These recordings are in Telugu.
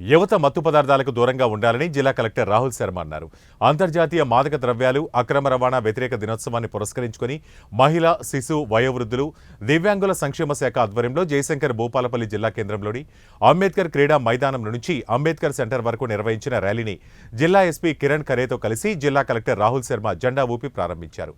యువత మత్తు పదార్థాలకు దూరంగా ఉండాలని జిల్లా కలెక్టర్ రాహుల్ శర్మ అన్నారు. అంతర్జాతీయ మాదక ద్రవ్యాలు అక్రమ రవాణా వ్యతిరేక దినోత్సవాన్ని పురస్కరించుకుని మహిళ శిశు వయోవృద్ధులు దివ్యాంగుల సంక్షేమ శాఖ ఆధ్వర్యంలో జయశంకర్ భూపాలపల్లి జిల్లా కేంద్రంలోని అంబేద్కర్ క్రీడా మైదానం నుంచి అంబేద్కర్ సెంటర్ వరకు నిర్వహించిన ర్యాలీని జిల్లా ఎస్పీ కిరణ్ ఖరేతో కలిసి జిల్లా కలెక్టర్ రాహుల్ శర్మ జెండా ఊపి ప్రారంభించారు.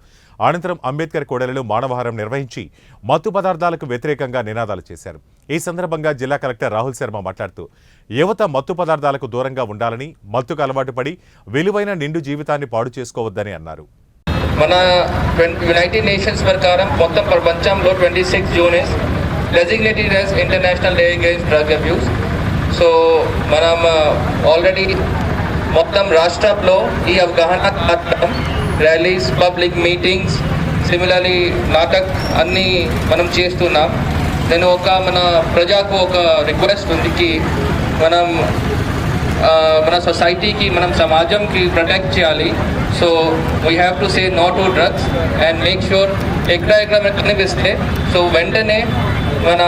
అనంతరం అంబేద్కర్ కోడలలో మానవహారం నిర్వహించి మత్తు పదార్థాలకు వ్యతిరేకంగా నినాదాలు చేశారు. ఈ సందర్భంగా జిల్లా కలెక్టర్ రాహుల్ శర్మ మాట్లాడుతూ యువత మత్తు పదార్థాలకు దూరంగా ఉండాలని మత్తుకు అలవాటు పడి విలువైన నిండు జీవితాన్ని పాడు చేసుకోవద్దని అన్నారు. మన యునైటెడ్ నేషన్స్ ప్రకారం మొత్తం ప్రపంచంలో twenty six June is designated as international day against drug abuse so మనం uh, ఆల్రెడీ మొత్తం రాష్ట్రంలో ఈ అవగాహన కార్యక్రమం ర్యాలీస్ పబ్లిక్ మీటింగ్స్ సిమిలర్లీ నాటక్ అన్నీ మనం చేస్తున్నాం. నేను ఒక మన ప్రజాకు ఒక రిక్వెస్ట్ ఉంది కి మనం మన సొసైటీకి మనం సమాజంకి ప్రొటెక్ట్ చేయాలి. So we have to say no to drugs and make sure ఎక్కడ ఎక్కడ మనకు కనిపిస్తే సో వెంటనే మన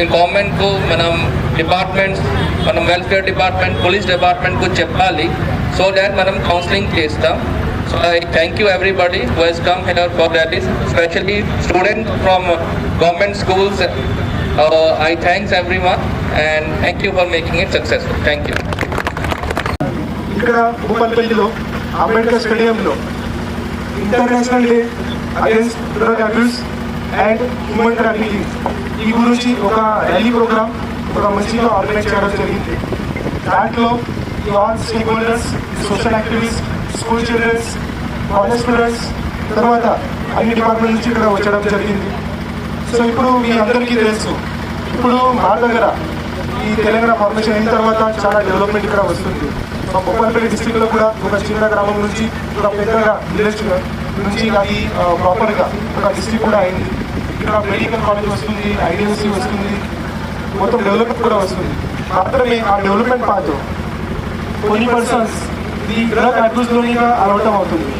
గవర్నమెంట్కు మనం డిపార్ట్మెంట్స్ మనం వెల్ఫేర్ డిపార్ట్మెంట్ పోలీస్ డిపార్ట్మెంట్కు చెప్పాలి. సో దాట్ మనం కౌన్సిలింగ్ చేస్తాం. so I thank you everybody who has come here for that is specially student from government schools I thanks everyone and thank you for making it successful thank you ఇక్కడ భూపాలపల్లిలో అంబేద్కర్ స్టేడియంలో international day against drug abuse and human trafficking ఈ గురించి ఒక ర్యాలీ ప్రోగ్రామ్ ఒక మంచిగా ఆర్గనైజ్ చేయడం జరిగింది దాంట్లో ఈ all stakeholders social activist school children's college students తర్వాత అన్ని డిపార్ట్మెంట్ నుంచి ఇక్కడ వచ్చడం జరిగింది. సో ఇప్పుడు మీ అందరికీ తెలుసు ఇప్పుడు మా దగ్గర ఈ తెలంగాణ ఫార్మేషన్ అయిన తర్వాత చాలా డెవలప్మెంట్ ఇక్కడ వస్తుంది. మా బొప్పలపల్లి డిస్టిక్లో కూడా ఒక చిన్న గ్రామం నుంచి ఒక పెద్దగా విలేజ్ నుంచి అది ప్రాపర్గా ఒక డిస్టిక్ కూడా అయింది. ఇక్కడ మెడికల్ కాలేజ్ వస్తుంది ఐడిఎల్సీ వస్తుంది మొత్తం డెవలప్మెంట్ కూడా వస్తుంది. మాత్రమే ఆ డెవలప్మెంట్ పాత్ర కొన్ని పర్సన్స్ ఈ డ్రగ్ అబ్యూస్ అలవటం అవుతుంది.